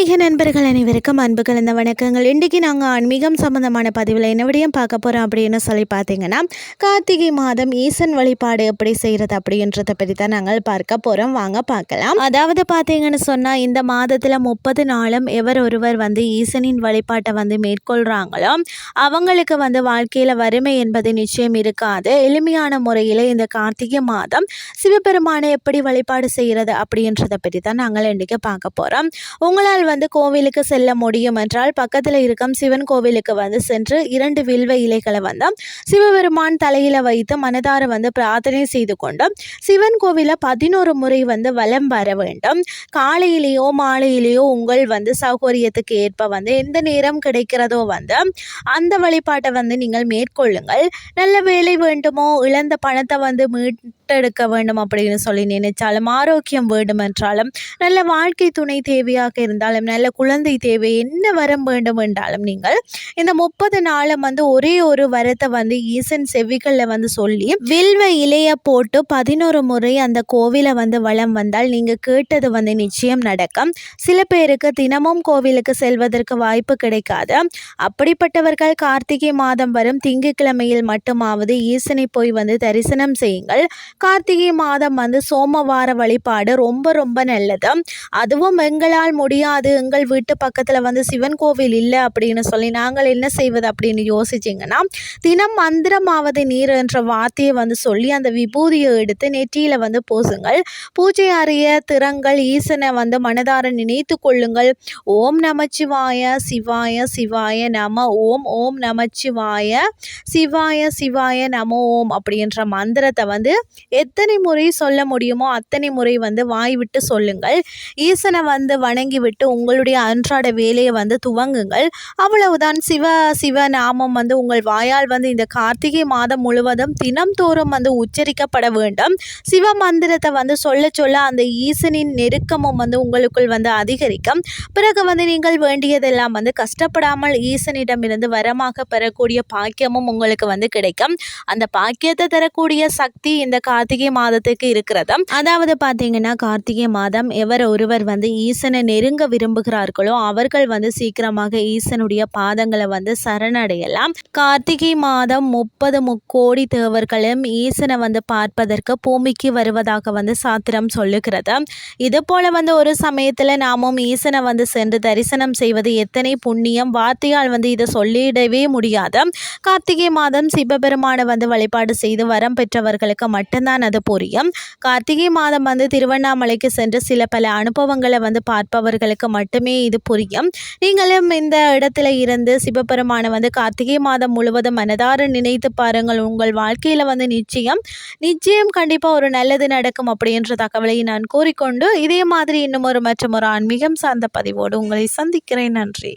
ஆன்மீக நண்பர்கள் அனைவருக்கும் அன்பு கலந்த வணக்கங்கள். இன்றைக்கி நாங்கள் ஆன்மீகம் சம்பந்தமான பதிவில் என்ன பார்க்க போகிறோம் அப்படின்னு சொல்லி பார்த்தீங்கன்னா கார்த்திகை மாதம் ஈசன் வழிபாடு எப்படி செய்கிறது அப்படின்றத பற்றி தான் நாங்கள் பார்க்க போகிறோம் வாங்க பார்க்கலாம். அதாவது பார்த்தீங்கன்னு சொன்னால் இந்த மாதத்தில் முப்பது நாளும் எவர் ஒருவர் வந்து ஈசனின் வழிபாட்டை வந்து மேற்கொள்கிறாங்களோ அவங்களுக்கு வந்து வாழ்க்கையில் வறுமை என்பது நிச்சயம் இருக்காது. எளிமையான முறையில் இந்த கார்த்திகை மாதம் சிவபெருமானை எப்படி வழிபாடு செய்கிறது அப்படின்றத பற்றி தான் நாங்கள் இன்றைக்கி பார்க்க போகிறோம் உங்களால் வந்து கோவிலுக்கு செல்ல முடியும் என்றால் பக்கத்தில் இருக்கும் சிவன் கோவிலுக்கு வந்து சென்று இரண்டு வில்வ இலைகளை வந்து சிவபெருமான் தலையில் வைத்து மனதார வந்து பிரார்த்தனை செய்து கொண்டு சிவன் கோவிலை பதினோரு முறை வந்து வலம் வர வேண்டும். காலையிலேயோ மாலையிலேயோ உங்கள் வந்து சௌகரியத்துக்கு ஏற்ப வந்து எந்த நேரம் கிடைக்கிறதோ வந்து அந்த வழிபாட்டை வந்து நீங்கள் மேற்கொள்ளுங்கள். நல்ல வேலை வேண்டுமோ இழந்த பணத்தை வந்து மீட்டெடுக்க வேண்டும் அப்படின்னு சொல்லி நினைச்சாலும் ஆரோக்கியம் வேண்டும் என்றாலும் நல்ல வாழ்க்கை துணை தேவையாக இருந்தாலும் நல்ல குழந்தை தேவை என்ன வரம் வேண்டும் என்றாலும் நீங்கள் இந்த முப்பது நாளும் வந்து ஒரே ஒரு வரத்தை வந்து ஈசன் செவிகளில் வந்து சொல்லி வில்வ இலைய போட்டு பதினோரு முறை அந்த கோவிலை வந்து வளம் வந்தால் நீங்கள் கேட்டது வந்து நிச்சயம் நடக்கும். சில பேருக்கு தினமும் கோவிலுக்கு செல்வதற்கு வாய்ப்பு கிடைக்காது. அப்படிப்பட்டவர்கள் கார்த்திகை மாதம் வரும் திங்கட்கிழமையில் மட்டுமாவது ஈசனை போய் வந்து தரிசனம் செய்யுங்கள். கார்த்திகை மாதம் வந்து சோமவார வழிபாடு ரொம்ப ரொம்ப நல்லது. அதுவும் எங்களால் முடியாது எங்கள் வீட்டு பக்கத்தில் வந்து சிவன் கோவில் இல்லை அப்படின்னு சொல்லி நாங்கள் என்ன செய்வது அப்படின்னு யோசிச்சிங்கன்னா தினம் மந்திரமாவது நீர் என்ற வார்த்தையை வந்து சொல்லி அந்த விபூதியை எடுத்து நெற்றியில் வந்து பூசுங்கள். பூஜை அறிய திறங்கள் ஈசனை வந்து மனதார நினைத்து கொள்ளுங்கள். ஓம் நமச்சிவாய சிவாய சிவாய நம ஓம் ஓம் நமச்சிவாய சிவாய சிவாய நம ஓம் அப்படின்ற மந்திரத்தை வந்து எத்தனை முறை சொல்ல முடியுமோ அத்தனை முறை வந்து வாய் விட்டு சொல்லுங்கள். ஈசனை வந்து வணங்கி விட்டு உங்களுடைய அன்றாட வேலையை வந்து துவங்குங்கள். அவ்வளவுதான். சிவ சிவ நாமம் வந்து உங்கள் வாயால் வந்து இந்த கார்த்திகை மாதம் முழுவதும் தினம்தோறும் வந்து உச்சரிக்கப்பட வேண்டும். சிவ மந்திரத்தை வந்து சொல்ல சொல்ல அந்த ஈசனின் நெருக்கமும் வந்து உங்களுக்குள் வந்து அதிகரிக்கும். பிறகு வந்து நீங்கள் வேண்டியதெல்லாம் வந்து கஷ்டப்படாமல் ஈசனிடமிருந்து வரமாக பெறக்கூடிய பாக்கியமும் உங்களுக்கு வந்து கிடைக்கும். அந்த பாக்கியத்தை தரக்கூடிய சக்தி இந்த கார்த்திகை மாதத்துக்கு இருக்கிறது. அதாவது பார்த்தீங்கன்னா கார்த்திகை மாதம் எவர் ஒருவர் வந்து ஈசனை நெருங்க விரும்புகிறார்களோ அவர்கள் வந்து சீக்கிரமாக ஈசனுடைய பாதங்களை வந்து சரணடையலாம். கார்த்திகை மாதம் முப்பது முக்கோடி தேவர்களும் ஈசனை வந்து பார்ப்பதற்கு பூமிக்கு வருவதாக வந்து சாத்திரம் சொல்லுகிறது. இது போல வந்து ஒரு சமயத்தில் நாமும் ஈசனை வந்து சென்று தரிசனம் செய்வது எத்தனை புண்ணியம். வார்த்தையால் வந்து இதை சொல்லிடவே முடியாது. கார்த்திகை மாதம் சிவபெருமானை வந்து வழிபாடு செய்து வரம் பெற்றவர்களுக்கு மட்டும்தான் அது புரியும். கார்த்திகை மாதம் வந்து திருவண்ணாமலைக்கு சென்று சில பல அனுபவங்களை வந்து பார்ப்பவர்களுக்கு மட்டுமே இது புரியும். நீங்களும் இந்த இடத்துல இருந்து சிவபெருமானை வந்து கார்த்திகை மாதம் முழுவதும் மனதார நினைத்து பாருங்கள். உங்கள் வாழ்க்கையில் வந்து நிச்சயம் நிச்சயம் கண்டிப்பாக ஒரு நல்லது நடக்கும் அப்படின்ற தகவலை நான் கூறிக்கொண்டு இதே மாதிரி இன்னும் ஒரு மற்றும் ஒரு ஆன்மீகம் சார்ந்த பதிவோடு உங்களை சந்திக்கிறேன். நன்றி.